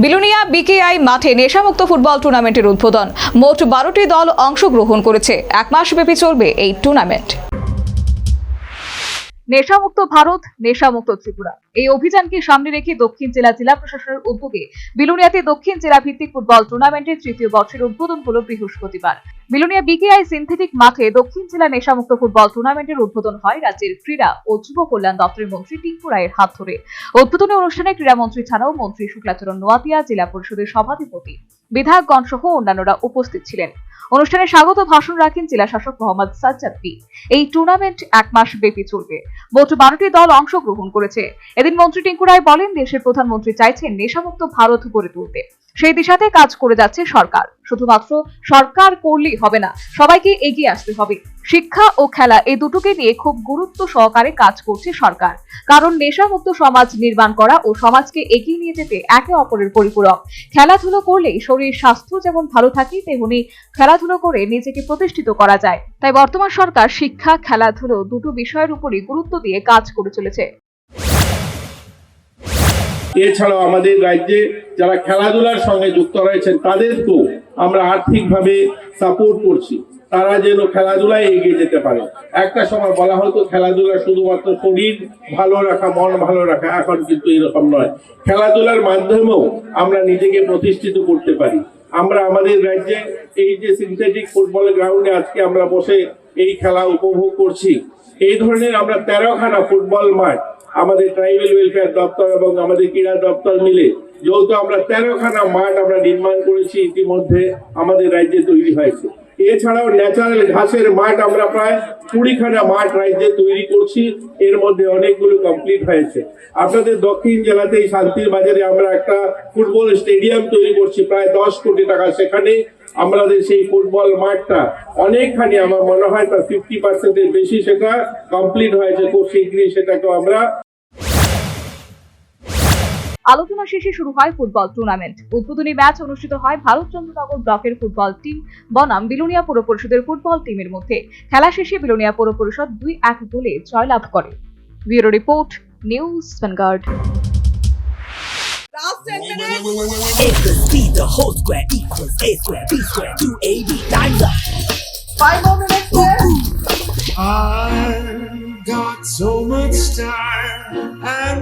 বিলুনিয়া বিকেআই মাঠে নেশামুক্ত ফুটবল টুর্নামেন্টের উদ্বোধন। মোট বারোটি দল অংশগ্রহণ করেছে। এক মাস ব্যাপী চলবে এই টুর্নামেন্ট। নেশামুক্ত ভারত, নেশামুক্ত ত্রিপুরা। এই অভিযানকে সামনে রেখে দক্ষিণ জেলা জেলা প্রশাসনের উদ্যোগে বিলুনিয়াতে দক্ষিণ জেলা ভিত্তিক ফুটবল টুর্নামেন্টের তৃতীয় বর্ষের উদ্বোধন হল বৃহস্পতিবার। বিলুনিয়া বিকেআই সিনথেটিক মাঠে দক্ষিণ জেলা নেশামুক্ত ফুটবল টুর্নামেন্টের উদ্বোধন হয় রাজ্যের ক্রীড়া ও যুব কল্যাণ দপ্তরের মন্ত্রী টিঙ্কু রায়ের হাত ধরে। উদ্বোধনী অনুষ্ঠানে ক্রীড়ামন্ত্রী ছাড়াও মন্ত্রী শুক্লাচরণ নোয়াতিয়া জেলা পরিষদের সভাধিপতি বিধায়কগণ সহ অন্যান্যরা উপস্থিত ছিলেন। অনুষ্ঠানে স্বাগত ভাষণ রাখেন জেলা শাসক মোহাম্মদ সাজ্জাদ পি। এই টুর্নামেন্ট এক মাস ব্যাপী চলবে। মোট বারোটি দল অংশগ্রহণ করেছে। এদিন মন্ত্রী টিঙ্কু রায় বলেন, দেশের প্রধানমন্ত্রী চাইছেন নেশামুক্ত ভারত গড়ে তুলতে। সেই দিশাতে কাজ করে যাচ্ছে সরকার। শুধুমাত্র সরকার করলেই হবে না, সবাইকে এগিয়ে আসতে হবে। শিক্ষা ও খেলা এই দুটোকে নিয়ে খুব গুরুত্ব সহকারে কাজ করছে সরকার। কারণ নেশামুক্ত সমাজ নির্মাণ করা ও সমাজকে এগিয়ে নিয়ে যেতে একে অপরের পরিপূরক। খেলাধুলো করলেই শরীর, স্বাস্থ্য যেমন ভালো থাকে, তেমনি খেলাধুলো করে নিজেকে প্রতিষ্ঠিত করা যায়। তাই বর্তমান সরকার শিক্ষা, খেলাধুলো দুটো বিষয়ের উপরই গুরুত্ব দিয়ে কাজ করে চলেছে। এছাড়াও আমাদের রাজ্যে যারা খেলাধুলার সঙ্গে যুক্ত রয়েছেন তাদেরকেও আমরা আর্থিকভাবে সাপোর্ট করছি। তারা যেন খেলাধুলায় এগিয়ে যেতে পারে। একটা সময় বলা হতো, খেলাধুলা শুধুমাত্র শরীর ভালো রাখা, মন ভালো রাখা, এখন কিন্তু এরকম নয়। খেলাধুলার মাধ্যমেও আমরা নিজেকে প্রতিষ্ঠিত করতে পারি। আমরা আমাদের রাজ্যে এই যে সিনথেটিক ফুটবল গ্রাউন্ডে আজকে আমরা বসে এই খেলা উপভোগ করছি। এই ধরনের আমরা তেরোখানা ফুটবল মাঠ আমাদের ট্রাইবেল ওয়েলফেয়ার দপ্তর এবং আমাদের ক্রীড়া দপ্তর মিলে যৌথ আমরা তেরোখানা মাঠ আমরা নির্মাণ করেছি ইতিমধ্যে আমাদের রাজ্যে তৈরি হয়েছে। এছাড়াও ন্যাচারাল ঘাসের মাঠ আমরা প্রায় কুড়িখানা মাঠ রাজ্যে তৈরি করছি, এর মধ্যে অনেকগুলো কমপ্লিট হয়েছে। আপনাদের দক্ষিণ জেলাতে এই শান্তির বাজারে আমরা একটা ফুটবল স্টেডিয়াম তৈরি করছি, প্রায় দশ কোটি টাকা সেখানে। আমাদের সেই ফুটবল মাঠটা অনেকখানি আমার মনে হয় তার ফিফটি পার্সেন্টের বেশি সেটা কমপ্লিট হয়েছে, খুব শীঘ্রই সেটাকে আমরা আলোচনা শেষে শুরু হয় ফুটবল টুর্নামেন্ট উদ্বোধনী ম্যাচ অনুষ্ঠিত হয় ভারত চন্দ্রনগর ব্লকের ফুটবল টিম বনাম বিলোনিয়া পৌর পরিষদের ফুটবল টিমের মধ্যে খেলা শেষে বিলোনিয়া পৌর পরিষদ দুই এক গোলে জয়লাভ করে bureau report News Vanguard Last 10 minutes. A plus B, the whole square equals A square, B square, 2AB, times up. Five more minutes there. I've got so much time and